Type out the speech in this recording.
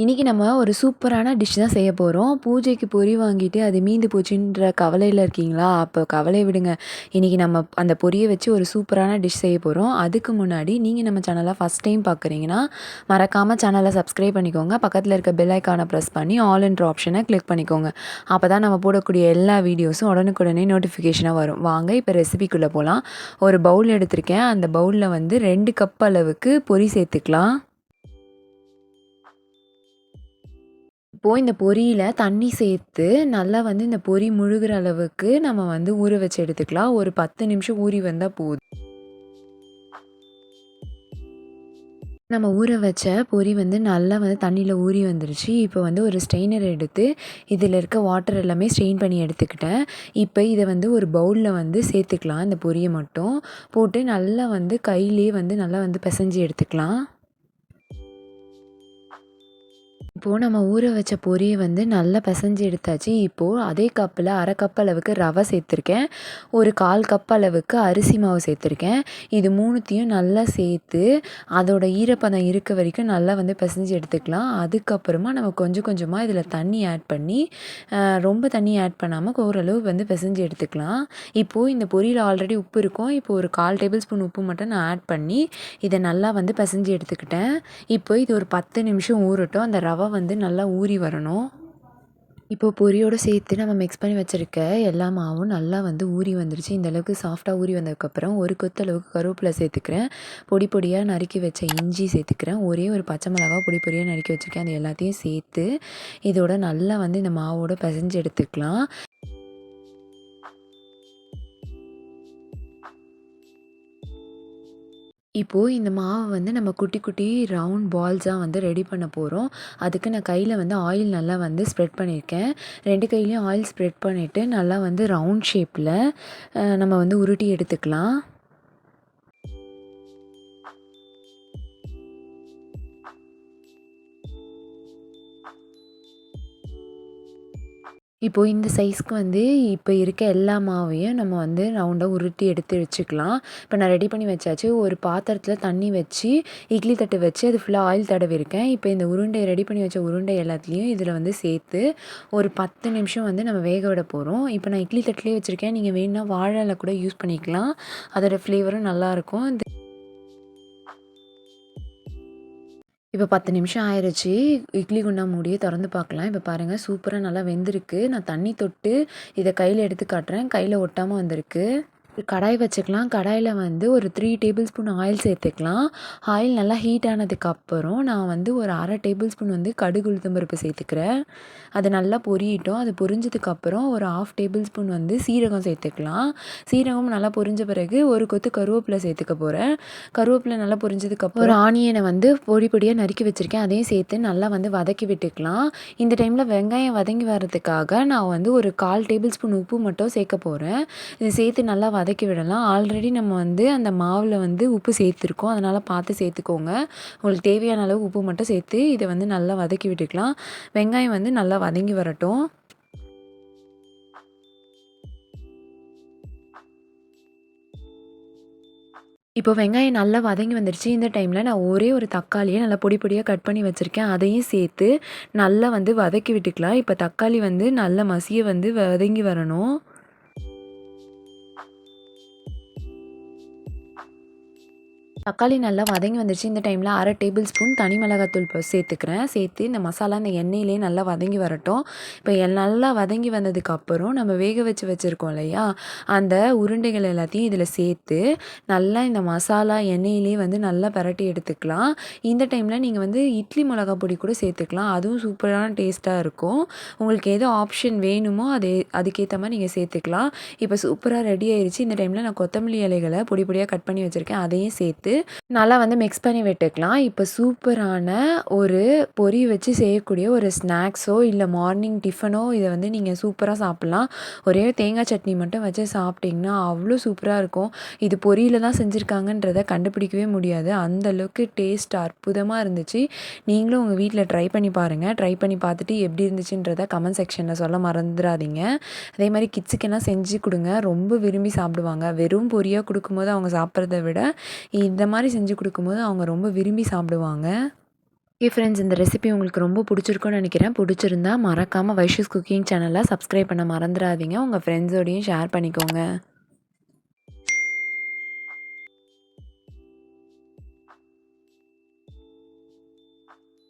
இன்றைக்கி நம்ம ஒரு சூப்பரான டிஷ் தான் செய்ய போகிறோம் பூஜைக்கு பொரி வாங்கிட்டு அது மீந்து போச்சுன்ற கவலையில் இருக்கீங்களா? அப்போ கவலையை விடுங்க. இன்றைக்கி நம்ம அந்த பொரியை வச்சு ஒரு சூப்பரான டிஷ் செய்ய போகிறோம் அதுக்கு முன்னாடி நீங்கள் நம்ம சேனலை ஃபஸ்ட் டைம் பார்க்குறீங்கன்னா மறக்காமல் சேனலை சப்ஸ்கிரைப் பண்ணிக்கோங்க. பக்கத்தில் இருக்க பெல் ஐக்கானை ப்ரெஸ் பண்ணி ஆல் என்ற ஆப்ஷனை கிளிக் பண்ணிக்கோங்க. அப்போ தான் நம்ம போடக்கூடிய எல்லா வீடியோஸும் உடனுக்குடனே நோட்டிஃபிகேஷனாக வரும். வாங்க இப்போ ரெசிபிக்குள்ளே போகலாம் ஒரு பவுல் எடுத்திருக்கேன். அந்த பவுலில் வந்து ரெண்டு கப் அளவுக்கு பொரி சேர்த்துக்கலாம். இப்போது இந்த பொரியில் தண்ணி சேர்த்து நல்லா வந்து இந்த பொரி முழுகிற அளவுக்கு நம்ம வந்து ஊற வச்சு எடுத்துக்கலாம். ஒரு பத்து நிமிஷம் ஊறி வந்தால் போதும். நம்ம ஊற வச்ச பொரி வந்து நல்லா வந்து தண்ணியில் ஊறி வந்துருச்சு. இப்போ வந்து ஒரு ஸ்ட்ரெயினர் எடுத்து இதில் இருக்க வாட்டர் எல்லாமே ஸ்ட்ரெயின் பண்ணி எடுத்துக்கிட்டேன். இப்போ இதை வந்து ஒரு பவுலில் வந்து சேர்த்துக்கலாம். இந்த பொரியை மட்டும் போட்டு நல்லா வந்து கையிலே வந்து நல்லா வந்து பிசைஞ்சு எடுத்துக்கலாம். இப்போது நம்ம ஊற வச்ச பொரியை வந்து நல்லா பிசைஞ்சு எடுத்தாச்சு. இப்போது அதே கப்பில் அரை கப் அளவுக்கு ரவை சேர்த்துருக்கேன். ஒரு கால் கப் அளவுக்கு அரிசி மாவு சேர்த்துருக்கேன். இது மூணுத்தையும் நல்லா சேர்த்து அதோட ஈரப்பதம் இருக்க வரைக்கும் நல்லா வந்து பிசைஞ்சு எடுத்துக்கலாம். அதுக்கப்புறமா நம்ம கொஞ்சம் கொஞ்சமாக இதில் தண்ணி ஆட் பண்ணி ரொம்ப தண்ணி ஆட் பண்ணாமல் ஓரளவு வந்து பிசைஞ்சு எடுத்துக்கலாம். இப்போது இந்த பொரியில் ஆல்ரெடி உப்பு இருக்கும். இப்போ ஒரு கால் டேபிள் ஸ்பூன் உப்பு மட்டும் நான் ஆட் பண்ணி இதை நல்லா வந்து பிசைஞ்சு எடுத்துக்கிட்டேன். இப்போ இது ஒரு பத்து நிமிஷம் ஊறட்டும். அந்த ரவை வந்து நல்லா ஊறி வரணும். இப்போது பொரியோடு சேர்த்து நம்ம மிக்ஸ் பண்ணி வச்சுருக்க எல்லா மாவும் நல்லா வந்து ஊறி வந்துருச்சு. இந்த அளவுக்கு சாஃப்டாக ஊறி வந்ததுக்கப்புறம் ஒரு கொத்தளவுக்கு கருவேப்பிலை சேர்த்துக்கிறேன். பொடி பொடியாக நறுக்கி வச்ச இஞ்சி சேர்த்துக்கிறேன். ஒரே ஒரு பச்சை மிளகா பொடி பொடியாக நறுக்கி வச்சுருக்கேன். அது எல்லாத்தையும் சேர்த்து இதோட நல்லா வந்து இந்த மாவோட பிசைஞ்சு எடுத்துக்கலாம். இப்போது இந்த மாவை வந்து நம்ம குட்டி குட்டி ரவுண்ட் பால்ஸாக வந்து ரெடி பண்ண போகிறோம் அதுக்கு நான் கையில் வந்து ஆயில் நல்லா வந்து ஸ்ப்ரெட் பண்ணியிருக்கேன். ரெண்டு கையிலையும் ஆயில் ஸ்ப்ரெட் பண்ணிவிட்டு நல்லா வந்து ரவுண்ட் ஷேப்பில் நம்ம வந்து உருட்டி எடுத்துக்கலாம். இப்போது இந்த சைஸ்க்கு வந்து இப்போ இருக்க எல்லா மாவையும் நம்ம வந்து ரவுண்டாக உருட்டி எடுத்து வச்சுக்கலாம். இப்போ நான் ரெடி பண்ணி வச்சாச்சு. ஒரு பாத்திரத்தில் தண்ணி வச்சு இட்லி தட்டு வச்சு அது ஃபுல்லாக ஆயில் தடவிருக்கேன். இப்போ இந்த உருண்டை ரெடி பண்ணி வச்ச உருண்டை எல்லாத்துலேயும் இதில் வந்து சேர்த்து ஒரு பத்து நிமிஷம் வந்து நம்ம வேக விட போகிறோம் இப்போ நான் இட்லி தட்டுலேயே வச்சுருக்கேன். நீங்கள் வேணுன்னா வாழை கூட யூஸ் பண்ணிக்கலாம். அதோடய ஃப்ளேவரும் நல்லாயிருக்கும் இப்போ பத்து நிமிஷம் ஆயிடுச்சு இட்லி குண்டா மூடியை திறந்து பார்க்கலாம் இப்போ பாருங்கள் சூப்பராக நல்லா வெந்திருக்கு. நான் தண்ணி தொட்டு இதை கையில் எடுத்து காட்டுறேன். கையில் ஒட்டாமல் வந்திருக்கு. கடாய் வச்சுக்கலாம். கடாயில் வந்து ஒரு த்ரீ டேபிள் ஸ்பூன் ஆயில் சேர்த்துக்கலாம். ஆயில் நல்லா ஹீட் ஆனதுக்கப்புறம் நான் வந்து ஒரு அரை டேபிள் ஸ்பூன் வந்து கடுகு உளுத்தம்பருப்பு சேர்த்துக்கிறேன். அது நல்லா பொரியட்டும். அது பொரிஞ்சதுக்கப்புறம் ஒரு ஆஃப் டேபிள் ஸ்பூன் வந்து சீரகம் சேர்த்துக்கலாம். சீரகம் நல்லா பொரிஞ்ச பிறகு ஒரு கொத்து கருவேப்பிலை சேர்த்துக்க போகிறேன் கருவேப்பிலை நல்லா பொரிஞ்சதுக்கப்புறம் ஒரு ஆனியனை வந்து பொடி பொடியாக நறுக்கி வச்சுருக்கேன். அதையும் சேர்த்து நல்லா வந்து வதக்கி விட்டுக்கலாம். இந்த டைமில் வெங்காயம் வதங்கி வர்றதுக்காக நான் வந்து ஒரு கால் டேபிள் ஸ்பூன் உப்பு மட்டும் சேர்க்க போகிறேன் இது சேர்த்து நல்லா வதக்கி விடலாம். ஆல்ரெடி நம்ம வந்து அந்த மாவில் வந்து உப்பு சேர்த்துருக்கோம். அதனால் பார்த்து சேர்த்துக்கோங்க. உங்களுக்கு தேவையான அளவு உப்பு மட்டும் சேர்த்து இதை வந்து நல்லா வதக்கி விட்டுக்கலாம். வெங்காயம் வந்து நல்லா வதங்கி வரட்டும். இப்போ வெங்காயம் நல்லா வதங்கி வந்துடுச்சு இந்த டைமில் நான் ஒரே ஒரு தக்காளியை நல்லா பொடி பொடியாக கட் பண்ணி வச்சுருக்கேன். அதையும் சேர்த்து நல்லா வந்து வதக்கி விட்டுக்கலாம். இப்போ தக்காளி வந்து நல்ல மசியை வந்து வதங்கி வரணும். தக்காளி நல்லா வதங்கி வந்துருச்சு. இந்த டைமில் அரை டேபிள் ஸ்பூன் தனி மிளகாத்தூள் சேர்த்துக்கிறேன். சேர்த்து இந்த மசாலா இந்த எண்ணெயிலே நல்லா வதங்கி வரட்டும். இப்போ நல்லா வதங்கி வந்ததுக்கப்புறம் நம்ம வேக வச்சு வச்சுருக்கோம் இல்லையா? அந்த உருண்டைகள் எல்லாத்தையும் இதில் சேர்த்து நல்லா இந்த மசாலா எண்ணெயிலே வந்து நல்லா பரட்டி எடுத்துக்கலாம். இந்த டைமில் நீங்கள் வந்து இட்லி மிளகா பொடி கூட சேர்த்துக்கலாம். அதுவும் சூப்பரான டேஸ்ட்டாக இருக்கும். உங்களுக்கு எது ஆப்ஷன் வேணுமோ அது அதுக்கேற்ற மாதிரி நீங்கள் சேர்த்துக்கலாம். இப்போ சூப்பராக ரெடி ஆயிடுச்சு இந்த டைமில் நான் கொத்தமல்லி இலைகளை பொடி பொடியாக கட் பண்ணி வச்சுருக்கேன். அதையும் சேர்த்து நல்லா வந்து மிக்ஸ் பண்ணி விட்டுக்கலாம். இப்போ சூப்பரான ஒரு பொறி வச்சு செய்யக்கூடிய ஒரு ஸ்நாக்ஸோ இல்லை மார்னிங் டிஃபனோ இதை வந்து நீங்கள் சூப்பராக சாப்பிட்லாம். ஒரே தேங்காய் சட்னி மட்டும் வச்சு சாப்பிட்டிங்கன்னா அவ்வளோ சூப்பராக இருக்கும். இது பொரியில் தான் செஞ்சுருக்காங்கன்றத கண்டுபிடிக்கவே முடியாது. அந்தளவுக்கு டேஸ்ட் அற்புதமாக இருந்துச்சு. நீங்களும் உங்கள் வீட்டில் ட்ரை பண்ணி பாருங்கள் ட்ரை பண்ணி பார்த்துட்டு எப்படி இருந்துச்சுன்றத கமெண்ட் செக்ஷனில் சொல்ல மறந்துடாதீங்க. அதே மாதிரி கிட்ஸுக்கெல்லாம் செஞ்சு கொடுங்க. ரொம்ப விரும்பி சாப்பிடுவாங்க. வெறும் பொரியாக கொடுக்கும்போது அவங்க சாப்பிட்றத விட இந்த மாதிரி செஞ்சு கொடுக்கும்போது அவங்க ரொம்ப விரும்பி சாப்பிடுவாங்க. ஓகே ஃப்ரெண்ட்ஸ் இந்த ரெசிபி உங்களுக்கு ரொம்ப பிடிச்சிருக்குன்னு நினைக்கிறேன். பிடிச்சிருந்தா மறக்காமல் வைஷஸ் குக்கிங் சேனலை சப்ஸ்கிரைப் பண்ண மறந்துடாதீங்க. உங்கள் ஃப்ரெண்ட்ஸோடையும் ஷேர் பண்ணிக்கோங்க.